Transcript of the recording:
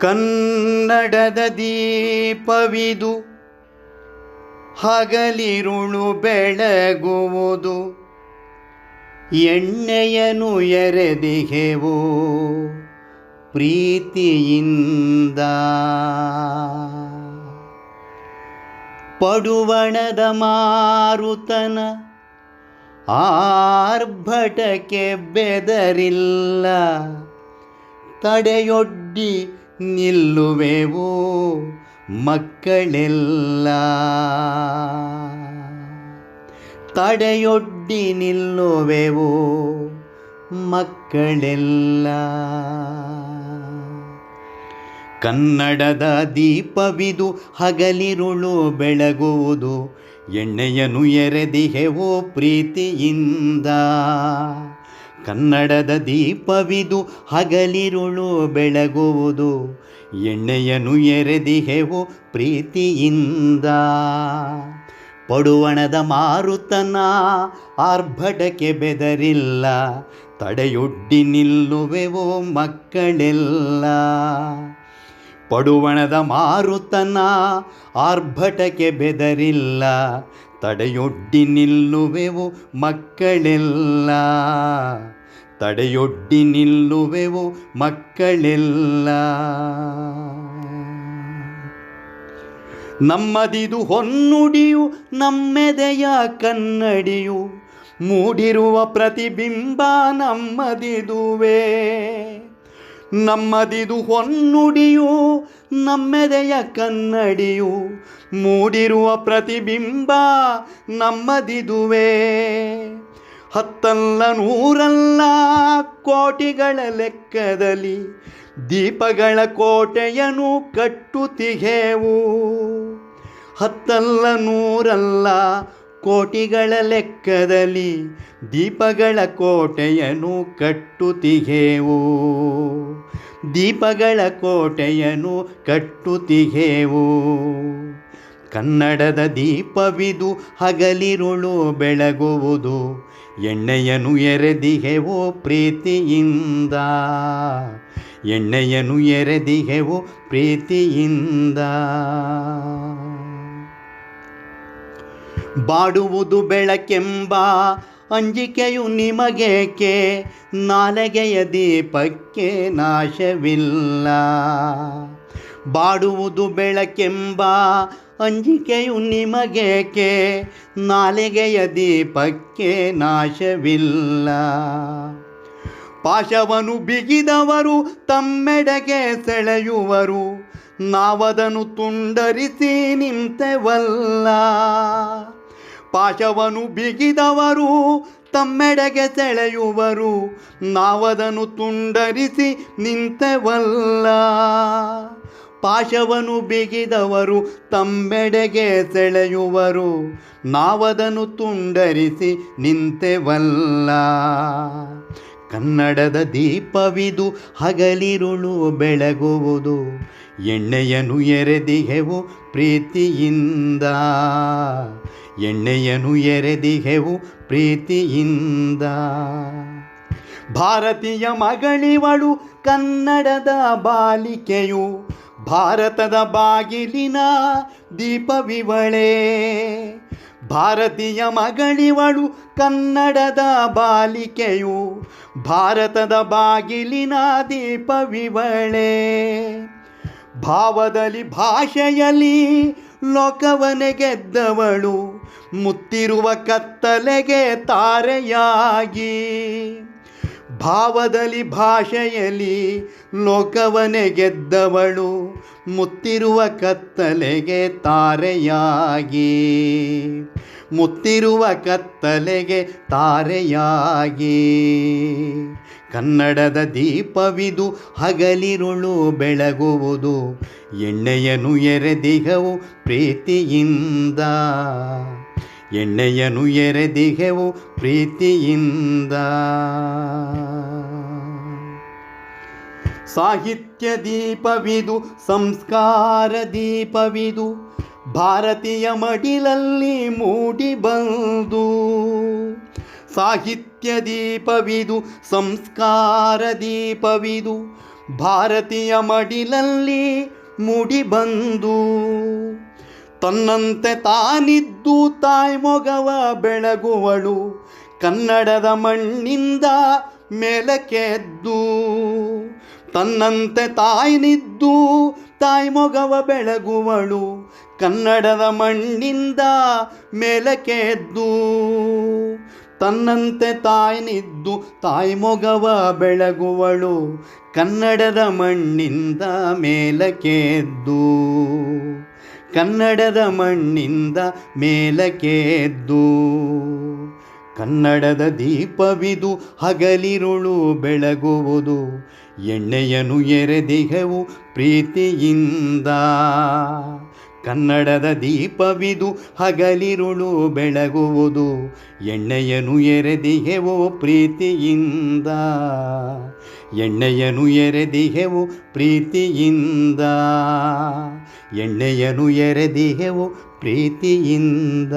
ಕನ್ನಡದ ದೀಪವಿದು ಹಗಲಿರುಳು ಬೆಳಗುವುದು ಎಣ್ಣೆಯನು ಎರೆದಿಗೆವು ಪ್ರೀತಿಯಿಂದ. ಪಡುವಣದ ಮಾರುತನ ಆರ್ಭಟಕ್ಕೆ ಬೆದರಿಲ್ಲ. ತಡೆಯೊಡ್ಡಿ ನಿಲ್ಲುವೆವು ಮಕ್ಕಳೆಲ್ಲ. ತಡೆಯೊಡ್ಡಿ ನಿಲ್ಲುವೆವು ಮಕ್ಕಳೆಲ್ಲ. ಕನ್ನಡದ ದೀಪವಿದು ಹಗಲಿರುಳು ಬೆಳಗುವುದು ಎಣ್ಣೆಯನು ಎರೆದಿಹೆವೋ ಪ್ರೀತಿಯಿಂದ. ಕನ್ನಡದ ದೀಪವಿದು ಹಗಲಿರುಳು ಬೆಳಗುವುದು. ಎಣ್ಣೆಯನು ಎರೆದಿಹೆವು ಪ್ರೀತಿಯಿಂದ. ಪಡುವಣದ ಮಾರುತನ ಆರ್ಭಟಕ್ಕೆ ಬೆದರಿಲ್ಲ. ತಡೆಯೊಡ್ಡಿ ನಿಲ್ಲುವೆವೋ ಮಕ್ಕಳೆಲ್ಲ. ಪಡುವಣದ ಮಾರುತನ ಆರ್ಭಟಕ್ಕೆ ಬೆದರಿಲ್ಲ. ತಡೆಯೊಡ್ಡಿ ನಿಲ್ಲುವೆವು ಮಕ್ಕಳೆಲ್ಲ. ತಡೆಯೊಡ್ಡಿ ನಿಲ್ಲುವೆವು ಮಕ್ಕಳೆಲ್ಲ. ನಮ್ಮದಿದು ಹೊನ್ನುಡಿಯು, ನಮ್ಮೆದೆಯ ಕನ್ನಡಿಯು, ಮೂಡಿರುವ ಪ್ರತಿಬಿಂಬ ನಮ್ಮದಿದುವೇ. ನಮ್ಮದಿದು ಹೊನ್ನುಡಿಯು, ನಮ್ಮೆದೆಯ ಕನ್ನಡಿಯು, ಮೂಡಿರುವ ಪ್ರತಿಬಿಂಬ ನಮ್ಮದಿದುವೇ. ಹತ್ತಲ್ಲ ನೂರಲ್ಲ ಕೋಟಿಗಳ ಲೆಕ್ಕದಲ್ಲಿ ದೀಪಗಳ ಕೋಟೆಯನ್ನು ಕಟ್ಟುತ್ತಿಗೆವು ಹತ್ತಲ್ಲ ನೂರಲ್ಲ ಕೋಟಿಗಳ ಲೆಕ್ಕದಲ್ಲಿ ದೀಪಗಳ ಕೋಟೆಯನ್ನು ಕಟ್ಟುತ್ತಿಗೆವು ದೀಪಗಳ ಕೋಟೆಯನ್ನು ಕಟ್ಟುತ್ತಿಗೆವು ಕನ್ನಡದ ದೀಪವಿದು ಹಗಲಿರುಳು ಬೆಳಗುವುದು. ಎಣ್ಣೆಯನು ಎರೆದಿಗೆವು ಪ್ರೀತಿಯಿಂದ. ಎಣ್ಣೆಯನು ಎರೆದಿಗೆವು ಪ್ರೀತಿಯಿಂದ. ಬಾಡುವುದು ಬೆಳಕೆಂಬ ಅಂಜಿಕೆಯು ನಿಮಗೇಕೆ? ನಾಲಗೆಯ ದೀಪಕ್ಕೆ ನಾಶವಿಲ್ಲ. ಬಾಡುವುದು ಬೆಳಕೆಂಬ ಅಂಜಿಕೆಯು ನಿಮಗೇಕೆ? ನಾಲಿಗೆಯ ದೀಪಕ್ಕೆ ನಾಶವಿಲ್ಲ. ಪಾಶವನು ಬಿಗಿದವರು, ತಮ್ಮೆಡೆಗೆ ಸೆಳೆಯುವರು. ನಾವದನು ತುಂಡರಿಸಿ ನಿಂತೆವಲ್ಲ. ಪಾಶವನು ಬಿಗಿದವರು, ತಮ್ಮೆಡೆಗೆ ಸೆಳೆಯುವರು. ನಾವದನು ತುಂಡರಿಸಿ ನಿಂತೆವಲ್ಲ. ಪಾಶವನು ಬಿಗಿದವರು, ತಮ್ಮೆಡೆಗೆ ಸೆಳೆಯುವರು. ನಾವದನು ತುಂಡರಿಸಿ ನಿಂತೆವಲ್ಲ. ಕನ್ನಡದ ದೀಪವಿದು ಹಗಲಿರುಳು ಬೆಳಗುವುದು. ಎಣ್ಣೆಯನು ಎರೆದಿಗೆವು ಪ್ರೀತಿಯಿಂದ. ಎಣ್ಣೆಯನು ಎರೆದಿಗೆವು ಪ್ರೀತಿಯಿಂದ. ಭಾರತೀಯ ಮಗಳಿವಳು ಕನ್ನಡದ ಬಾಲಿಕೆಯು. ಭಾರತದ ಬಾಗಿಲಿನ ದೀಪವಿವಳೆ. ಭಾರತೀಯ ಮಗಳಿವಳು ಕನ್ನಡದ ಬಾಲಿಕೆಯು ಭಾರತದ ಬಾಗಿಲಿನ ದೀಪವಿವಳೆ. ಭಾವದಲ್ಲಿ ಭಾಷೆಯಲ್ಲಿ ಲೋಕವನೆ ಗೆದ್ದವಳು ಮುತ್ತಿರುವ ಕತ್ತಲೆಗೆ ತಾರೆಯಾಗಿ. ಭಾವದಲ್ಲಿ ಭಾಷೆಯಲ್ಲಿ ಲೋಕವನೆ ಗೆದ್ದವಳು, ಮುತ್ತಿರುವ ಕತ್ತಲೆಗೆ ತಾರೆಯಾಗಿ. ಮುತ್ತಿರುವ ಕತ್ತಲೆಗೆ ತಾರೆಯಾಗಿ. ಕನ್ನಡದ ದೀಪವಿದು ಹಗಲಿರುಳು ಬೆಳಗುವುದು ಎಣ್ಣೆಯನು ಎರೆದಿಗವು ಪ್ರೀತಿಯಿಂದ. ಎಣ್ಣೆಯನು ಎರೆದಿಗೆವು ಪ್ರೀತಿಯಿಂದ. ಸಾಹಿತ್ಯ ದೀಪವಿದು, ಸಂಸ್ಕಾರ ದೀಪವಿದು, ಭಾರತೀಯ ಮಡಿಲಲ್ಲಿ ಮೂಡಿ ಬಂದು. ಸಾಹಿತ್ಯ ದೀಪವಿದು, ಸಂಸ್ಕಾರ ದೀಪವಿದು, ಭಾರತೀಯ ಮಡಿಲಲ್ಲಿ ಮೂಡಿ ಬಂದು. ತನ್ನಂತೆ ತಾನಿದ್ದು ತಾಯಿ ಮೊಗವ ಬೆಳಗುವಳು. ಕನ್ನಡದ ಮಣ್ಣಿಂದ ಮೇಲಕ್ಕೆದ್ದು. ತನ್ನಂತೆ ತಾಯಿನಿದ್ದು ತಾಯಿ ಮೊಗವ ಬೆಳಗುವಳು. ಕನ್ನಡದ ಮಣ್ಣಿಂದ ಮೇಲಕ್ಕೆದ್ದು. ತನ್ನಂತೆ ತಾಯಿನಿದ್ದು ತಾಯಿ ಮೊಗವ ಬೆಳಗುವಳು. ಕನ್ನಡದ ಮಣ್ಣಿಂದ ಮೇಲಕ್ಕೆದ್ದು. ಕನ್ನಡದ ಮಣ್ಣಿಂದ ಮೇಲಕ್ಕೆದ್ದು ಕನ್ನಡದ ದೀಪವಿದು ಹಗಲಿರುಳು ಬೆಳಗುವುದು ಎಣ್ಣೆಯನು ಎರೆದಿಹವು ಪ್ರೀತಿಯಿಂದ. ಕನ್ನಡದ ದೀಪವಿದು ಹಗಲಿರುಳು ಬೆಳಗುವುದು ಎಣ್ಣೆಯನು ಎರೆದಿಹೆವೋ ಪ್ರೀತಿಯಿಂದ. ಎಣ್ಣೆಯನು ಎರೆದಿಹೆವೋ ಪ್ರೀತಿಯಿಂದ. ಎಣ್ಣೆಯನು ಎರೆದಿಹೆವೋ ಪ್ರೀತಿಯಿಂದ.